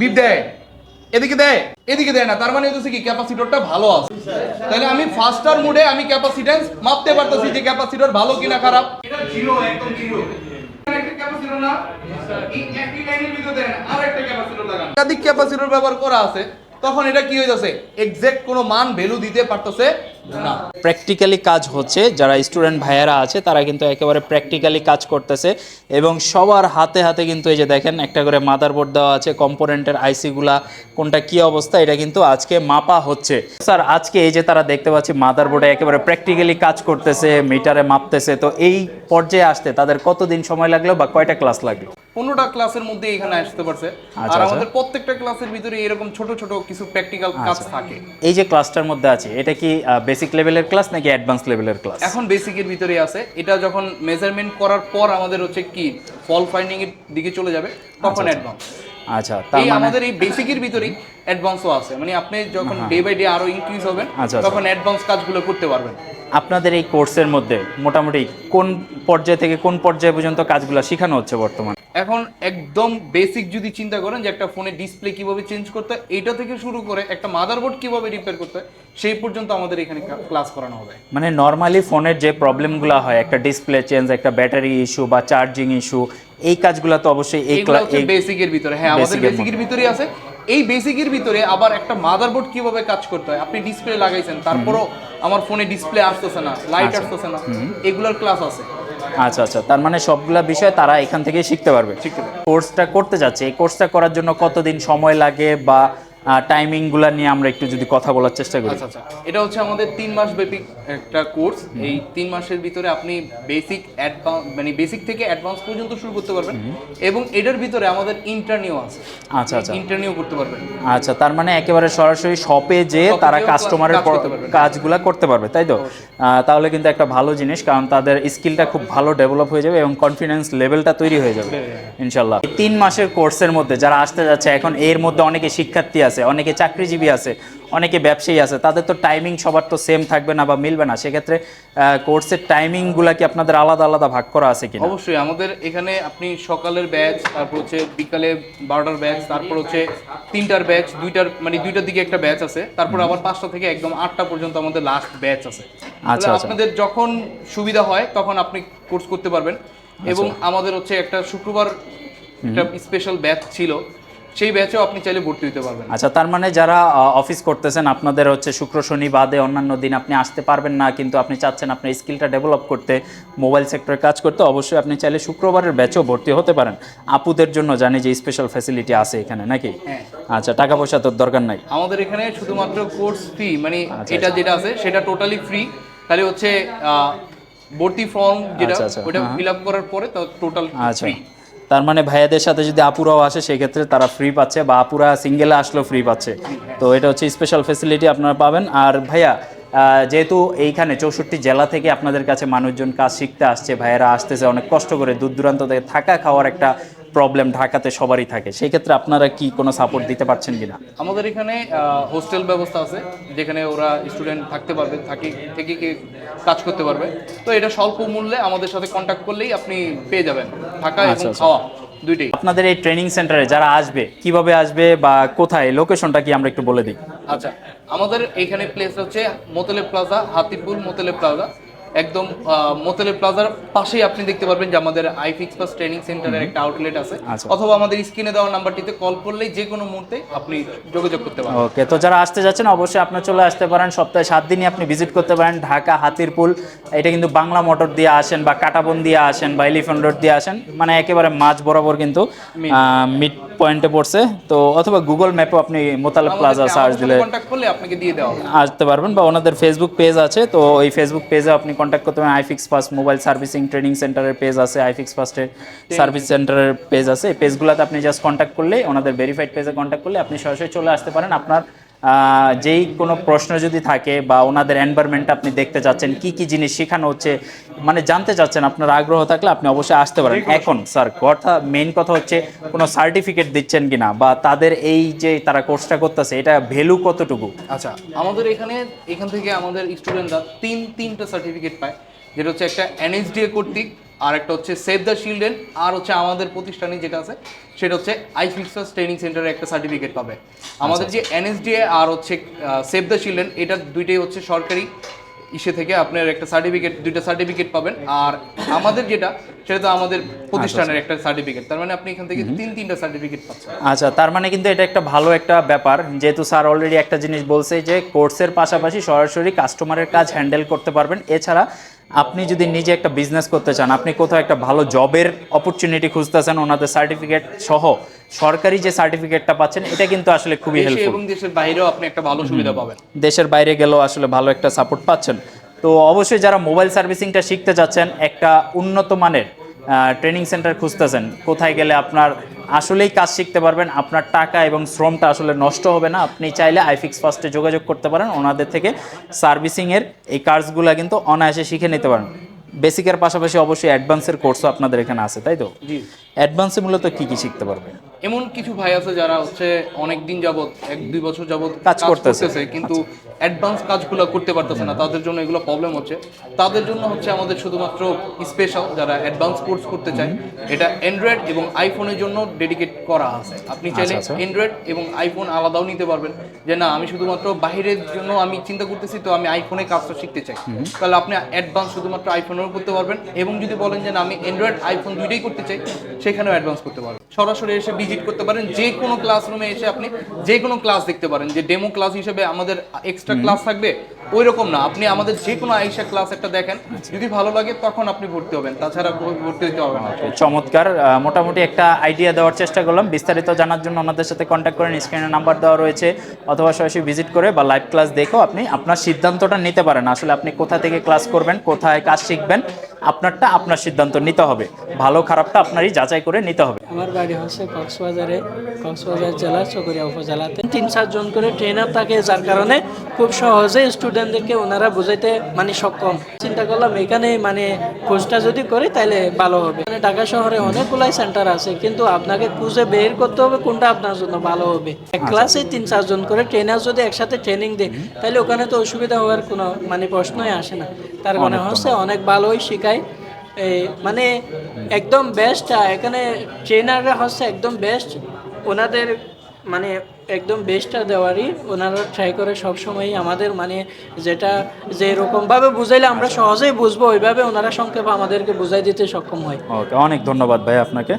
Beep দেয়। এদিকে দেয় এদিকে দেয় না। তার মানে হচ্ছে কি ক্যাপাসিটরটা ভালো আছে। তাহলে আমি ফাস্টার মুডে আমি ক্যাপাসিটেন্স মাপতে পারতেছি যে ক্যাপাসিটর ভালো কিনা খারাপ। এটা জিরো একদম জিরো। একটা ক্যাপাসিটর না? একই লাইনের ভিতরে আর একটা ক্যাপাসিটর লাগানো। একাধিক ক্যাপাসিটর ব্যবহার করা আছে। তখন এটা কি যাচ্ছে এক্সাক্ট কোনো মান ভ্যালু দিতে পারতেছে না। প্র্যাকটিক্যালি কাজ হচ্ছে, যারা স্টুডেন্ট ভাইয়েরা আছে, তারা কিন্তু একেবারে প্র্যাকটিক্যালি কাজ করতেছে এবং সবার হাতে হাতে কিন্তু এই যে দেখেন, একটা করে মাদারবোর্ড দেওয়া আছে কম্পোনেন্টের আইসিগুলা কোনটা কি অবস্থা, এটা কিন্তু আজকে মাপা হচ্ছে। স্যার আজকে এই যে তারা দেখতে পাচ্ছি মাদারবোর্ডে একেবারে প্র্যাকটিক্যালি কাজ করতেছে মিটারে মাপতেছে, তো এই পর্যায়ে আসতে তাদের কতদিন সময় লাগল বা কয়টা ক্লাস লাগল? পনেরোটা ক্লাসের মধ্যে এখানে আসতে পারছে। আচ্ছা, আর আচ্ছা। আমাদের প্রত্যেকটা ক্লাসের ভিতরে এরকম ছোট ছোট কিছু প্র্যাকটিক্যাল কাজ আচ্ছা। থাকে। এই যে ক্লাসটার মধ্যে আছে এটা কি বেসিক লেভেলের ক্লাস নাকি অ্যাডভান্স লেভেলের ক্লাস এখন বেসিকের ভিতরে আছে। এটা যখন মেজারমেন্ট করার পর আমাদের হচ্ছে কি ফল ফাইন্ডিং এর দিকে চলে যাবে তখন অ্যাডভান্স আচ্ছা তার মানে আমাদের এই বেসিকের ভিতরেই অ্যাডভান্সও আছে। মানে আপনি যখন ডে বাই ডে আরও ইনক্রিজ হবেন আচ্ছা, আচ্ছা। তখন অ্যাডভান্স কাজগুলো করতে পারবেন। আপনাদের এই কোর্সের মধ্যে মোটামুটি কোন পর্যায় থেকে কোন পর্যায় পর্যন্ত কাজগুলো শেখানো হচ্ছে বর্তমান? এখন একদম বেসিক যদি চিন্তা করেন যে একটা ফোনের ডিসপ্লে কীভাবে চেঞ্জ করতে হয় এইটা থেকে শুরু করে একটা মাদারবোর্ড কীভাবে রিপেয়ার করতে হয় সেই পর্যন্ত আমাদের এখানে ক্লাস করানো হবে। মানে নর্মালি ফোনের যে প্রবলেমগুলো হয় একটা ডিসপ্লে চেঞ্জ একটা ব্যাটারি ইস্যু বা চার্জিং ইস্যু এই কাজগুলো তো অবশ্যই এই বেসিকের ভিতরে। হ্যাঁ আমাদের বেসিকের ভিতরে আছে। এই বেসিকের ভিতরে আবার একটা মাদারবোর্ড কীভাবে কাজ করতে হয়? আপনি ডিসপ্লে লাগাইছেন তারপরও আমার ফোনে ডিসপ্লে আসতেছে না লাইট আসতেছে না এগুলোর ক্লাস আছে। আচ্ছা আচ্ছা। তার মানে সবগুলা বিষয় তারা এখান থেকে শিখতে পারবে। কোর্সটা করতে যাচ্ছে। এই কোর্সটা করার জন্য কতদিন সময় লাগে বা টাইমিংগুলো নিয়ে আমরা একটু যদি কথা বলার চেষ্টা করি। আচ্ছা আচ্ছা। এটা হচ্ছে আমাদের তিন মাস ব্যাপী একটা কোর্স এই তিন মাসের ভিতরে আপনি বেসিক অ্যাডভান্স মানে বেসিক থেকে অ্যাডভান্স পর্যন্ত শুরু করতে পারবেন। এবং এটার ভিতরে আমাদের ইন্টারনিউ আছে। আচ্ছা আচ্ছা। ইন্টারনিউ করতে পারবেন। আচ্ছা তার মানে একেবারে সরাসরি শপে যে তারা কাস্টমারের কাজ করতে পারবে। করতে পারবে তাই তো? তাহলে কিন্তু একটা ভালো জিনিস কারণ তাদের স্কিলটা খুব ভালো ডেভেলপ হয়ে যাবে এবং কনফিডেন্স লেভেলটা তৈরি হয়ে যাবে ইনশাল্লাহ। তিন মাসের কোর্সের মধ্যে যারা আসতে যাচ্ছে এখন এর মধ্যে অনেকে শিক্ষার্থী আছে অনেকে চাকরিজীবী আছে অনেকে ব্যবসায়ী আছে তাদের তো টাইমিং সবার তো সেম থাকবে না বা মিলবে না। সেক্ষেত্রে কোর্সের টাইমিংগুলা কি আপনাদের আলাদা আলাদা ভাগ করা আছে কিনা? অবশ্যই আমাদের এখানে আপনি সকালের ব্যাচ তারপর হচ্ছে বিকালে বারোটার ব্যাচ তারপর হচ্ছে তিনটার ব্যাচ দুইটার মানে দুইটার দিকে একটা ব্যাচ আছে তারপর আবার পাঁচটা থেকে একদম আটটা পর্যন্ত আমাদের লাস্ট ব্যাচ আছে। আচ্ছা, আচ্ছা। আপনাদের যখন সুবিধা হয় তখন আপনি কোর্স করতে পারবেন। এবং আচ্ছা। আমাদের হচ্ছে একটা শুক্রবার একটা স্পেশাল ব্যাচ ছিল সেই ব্যাচেও আপনি চাইলে ভর্তি হতে পারবেন। আচ্ছা তার মানে যারা অফিস করতেছেন আপনাদের হচ্ছে শুক্র শনি বাদে অন্যান্য দিন আপনি আসতে পারবেন না কিন্তু আপনি চাচ্ছেন আপনার স্কিলটা ডেভেলপ করতে মোবাইল সেক্টরে কাজ করতে অবশ্যই আপনি চাইলে শুক্রবারের ব্যাচেও ভর্তি হতে পারেন। আপুদের জন্য জানি যে স্পেশাল ফ্যাসিলিটি আছে এখানে নাকি? হ্যাঁ। আচ্ছা টাকা পয়সা তোর দরকার নাই। আমাদের এখানে শুধুমাত্র কোর্স ফি মানে আচ্ছা, এটা যেটা আছে সেটা টোটালি ফ্রি তাহলে হচ্ছে ভর্তি ফর্ম যেটা আচ্ছা, আচ্ছা, ওটা হ্যাঁ। ফিল আপ করার পরে তো টোটাল আচ্ছা। ফ্রি তার মানে ভাইয়াদের সাথে যদি আপুরাও আসে, সেক্ষেত্রে তারা ফ্রি পাচ্ছে বা আপুরা সিঙ্গেলে আসলেও ফ্রি পাচ্ছে। তো এটা হচ্ছে স্পেশাল ফেসিলিটি আপনারা পাবেন। আর ভাইয়া যেহেতু এইখানে চৌষট্টি জেলা থেকে আপনাদের কাছে মানুষজন কাজ শিখতে আসছে, ভাইয়েরা আসতেছে, অনেক কষ্ট করে দূর দূরান্ত থেকে থাকা খাওয়ার একটা প্রবলেম ঢাকাতে সবারই থাকে। সেই ক্ষেত্রে আপনারা কি কোনো সাপোর্ট দিতে পারছেন কিনা? আমাদের এখানে হোস্টেল ব্যবস্থা আছে যেখানে ওরা স্টুডেন্ট থাকতে পারবে থাকি থেকে কি কাজ করতে পারবে। তো এটা স্বল্প মূল্যে আমাদের সাথে কন্ট্যাক্ট করলেই আপনি পেয়ে যাবেন থাকা আচ্ছা, এবং আচ্ছা। খাওয়া দুইটাই। আপনাদের এই ট্রেনিং সেন্টারে যারা আসবে কীভাবে আসবে বা কোথায় লোকেশনটা কি আমরা একটু বলে দিই। আচ্ছা আমাদের এখানে প্লেস হচ্ছে মোতেলে প্লাজা হাতিপুর মোতেলে প্লাজা একদম মোতেলে প্লাজার পাশেই আপনি দেখতে পারবেন যে আমাদের আইফিক্স প্লাস ট্রেনিং সেন্টারের একটা আউটলেট আছে। আচ্ছা। অথবা আমাদের স্ক্রিনে দেওয়া নাম্বারটিতে কল করলেই যে কোনো মুহূর্তে আপনি যোগাযোগ করতে পারবেন। ওকে তো যারা আসতে যাচ্ছেন অবশ্যই আপনার চলে আসতে পারেন। সপ্তাহে সাত দিনই আপনি ভিজিট করতে পারেন। ঢাকা হাতিরপুল এটা কিন্তু বাংলা মোটর দিয়ে আসেন বা কাটাবন দিয়ে আসেন বা এলিফেন্ট রোড দিয়ে আসেন। মানে একেবারে মাঝ বরাবর কিন্তু মিড পয়েন্টে পড়ছে। তো অথবা গুগল ম্যাপেও আপনি মোতালেব প্লাজা সার্চ দিলে কন্ট্যাক্ট করলে আপনাকে দিয়ে দেওয়া আসতে পারবেন বা ওনাদের ফেসবুক পেজ আছে। তো ওই ফেসবুক পেজে আপনি কন্ট্যাক্ট করতে পারেন। IFix first mobile servicing training সেন্টারের পেজ আছে আইফিক্স ফার্স্টের সার্ভিস সেন্টারের পেজ আছে। এই পেজগুলোতে আপনি জাস্ট কন্ট্যাক্ট করলে ওনাদের ভেরিফাইড পেজে কন্ট্যাক্ট করলে আপনি সরাসরি চলে আসতে পারেন। আপনার যেই কোনো প্রশ্ন যদি থাকে বা ওনাদের এনভায়রনমেন্ট আপনি দেখতে চাচ্ছেন কি কি জিনিস শেখানো হচ্ছে মানে জানতে চাচ্ছেন আপনার আগ্রহ থাকলে আপনি অবশ্যই আসতে পারেন। এখন স্যার কথা মেইন কথা হচ্ছে কোনো সার্টিফিকেট দিচ্ছেন কিনা বা তাদের এই যে তারা কোর্সটা করতেছে এটা ভ্যালু কতটুকু? আচ্ছা আমাদের এখানে এখান থেকে আমাদের স্টুডেন্টরা তিন তিনটা সার্টিফিকেট পায়। যেটা হচ্ছে একটা এনএসডিএ কর্তৃক আর একটা হচ্ছে সেভ দ্য চিলড্রেন আর হচ্ছে আমাদের প্রতিষ্ঠানে যেটা আছে সেটা হচ্ছে আই ফিক্সার্স ট্রেনিং সেন্টারের একটা সার্টিফিকেট পাবে। আমাদের যে এনএসডিএ আর হচ্ছে সেভ দ্য চিলড্রেন এটা দুইটাই হচ্ছে সরকারি ইসে থেকে আপনার একটা সার্টিফিকেট দুইটা সার্টিফিকেট পাবেন। আর আমাদের যেটা সেটা তো আমাদের প্রতিষ্ঠানের একটা সার্টিফিকেট তার মানে আপনি এখান থেকে তিন তিনটা সার্টিফিকেট পাচ্ছেন। আচ্ছা তার মানে কিন্তু এটা একটা ভালো একটা ব্যাপার যেহেতু স্যার অলরেডি একটা জিনিস বলছে যে কোর্সের পাশাপাশি সরাসরি কাস্টমারের কাজ হ্যান্ডেল করতে পারবেন। এছাড়া আপনি যদি নিজে একটা বিজনেস করতে চান আপনি কোথাও একটা ভালো জবের অপরচুনিটি খুঁজতেছেন ওনাদের সার্টিফিকেট সহ সরকারি যে সার্টিফিকেটটা পাচ্ছেন এটা কিন্তু আসলে খুবই হেল্প হেল্পফুল এবং দেশের বাইরেও আপনি একটা ভালো সুবিধা পাবেন। দেশের বাইরে গেলেও আসলে ভালো একটা সাপোর্ট পাচ্ছেন। তো অবশ্যই যারা মোবাইল সার্ভিসিংটা শিখতে চাচ্ছেন একটা উন্নত মানের ট্রেনিং সেন্টার খুঁজতেছেন। কোথায় গেলে আপনার আসলেই কাজ শিখতে পারবেন আপনার টাকা এবং শ্রমটা আসলে নষ্ট হবে না। আপনি চাইলে আইফিক্স ফার্স্টে যোগাযোগ করতে পারেন ওনাদের থেকে সার্ভিসিংয়ের এই কাজগুলো কিন্তু অনায়াসে শিখে নিতে পারেন। বেসিকের পাশাপাশি অবশ্যই অ্যাডভান্সের কোর্সও আপনাদের এখানে আছে তাই তো? অ্যাডভান্সে মূলত কী কী শিখতে পারবেন? এমন কিছু ভাই আছে যারা হচ্ছে অনেক দিন যাবত এক দুই বছর যাবত কাজ করতেছে। কিন্তু অ্যাডভান্স কাজগুলো করতে পারতেছে না। তাদের জন্য এগুলো প্রবলেম হচ্ছে। তাদের জন্য হচ্ছে আমাদের শুধুমাত্র স্পেশাল যারা অ্যাডভান্স কোর্স করতে চায় এটা অ্যান্ড্রয়েড এবং আইফোনের জন্য ডেডিকেট করা আছে। আপনি চাইলে আচ্ছা। অ্যান্ড্রয়েড এবং আইফোন আলাদাও নিতে পারবেন। যে না আমি শুধুমাত্র বাইরের জন্য আমি চিন্তা করতেছি তো আমি আইফোনে কাজটা শিখতে চাই। তাহলে আপনি অ্যাডভান্স শুধুমাত্র আইফোনেও করতে পারবেন এবং যদি বলেন যে না আমি অ্যান্ড্রয়েড আইফোন দুইটাই করতে চাই সেখানেও অ্যাডভান্স করতে পারবেন। সরাসরি এসে ভিজিট করতে পারেন যে কোনো ক্লাসরুমে এসে আপনি যে কোনো ক্লাস দেখতে পারেন যে ডেমো ক্লাস হিসেবে আমাদের এক্সট্রা ক্লাস থাকবে ওই রকম না। আপনি আমাদের যে কোনো আইসা ক্লাস একটা দেখেন যদি ভালো লাগে তখন আপনি ভর্তি হবেন তাছাড়া ভর্তি হতে হবে না। চমৎকার। মোটামুটি একটা আইডিয়া দেওয়ার চেষ্টা করলাম। বিস্তারিত জানার জন্য ওনাদের সাথে কন্ট্যাক্ট করেন স্ক্রিনে নাম্বার দেওয়া রয়েছে অথবা সরাসরি ভিজিট করে বা লাইভ ক্লাস দেখেও আপনি আপনার সিদ্ধান্তটা নিতে পারেন। আসলে আপনি কোথা থেকে ক্লাস করবেন কোথায় কাজ শিখবেন আপনারটা আপনার সিদ্ধান্ত নিতে হবে। ভালো খারাপটা আপনারই যাচাই করে নিতে হবে। আমার বাড়ি হচ্ছে কক্সবাজারে কক্সবাজার জেলা চকরিয়া উপজেলাতে। তিন চারজন করে ট্রেনার থাকে যার কারণে খুব সহজে স্টুডেন্টদেরকে ওনারা বোঝাইতে মানে সক্ষম। চিন্তা করলাম এখানে মানে কোর্সটা যদি করি তাহলে ভালো হবে। মানে ঢাকা শহরে অনেকগুলাই সেন্টার আছে কিন্তু আপনাকে খুঁজে বের করতে হবে কোনটা আপনার জন্য ভালো হবে। এক ক্লাসে তিন চারজন করে ট্রেনার যদি একসাথে ট্রেনিং দেয় তাহলে ওখানে তো অসুবিধা হওয়ার কোনো মানে প্রশ্নই আসে না। তার মানে হচ্ছে অনেক ভালোই শেখায়। মানে একদম বেস্ট এখানে ট্রেনাররা হচ্ছে একদম বেস্ট ওনাদের মানে একদম বেস্টটা দেওয়ারই ওনারা ট্রাই করে সবসময় আমাদের মানে যেটা যে রকমভাবে বুঝাইলে আমরা সহজেই বুঝব ওইভাবে ওনারা সংক্ষেপে আমাদেরকে বুঝাই দিতে সক্ষম হয়। ওকে অনেক ধন্যবাদ ভাই আপনাকে।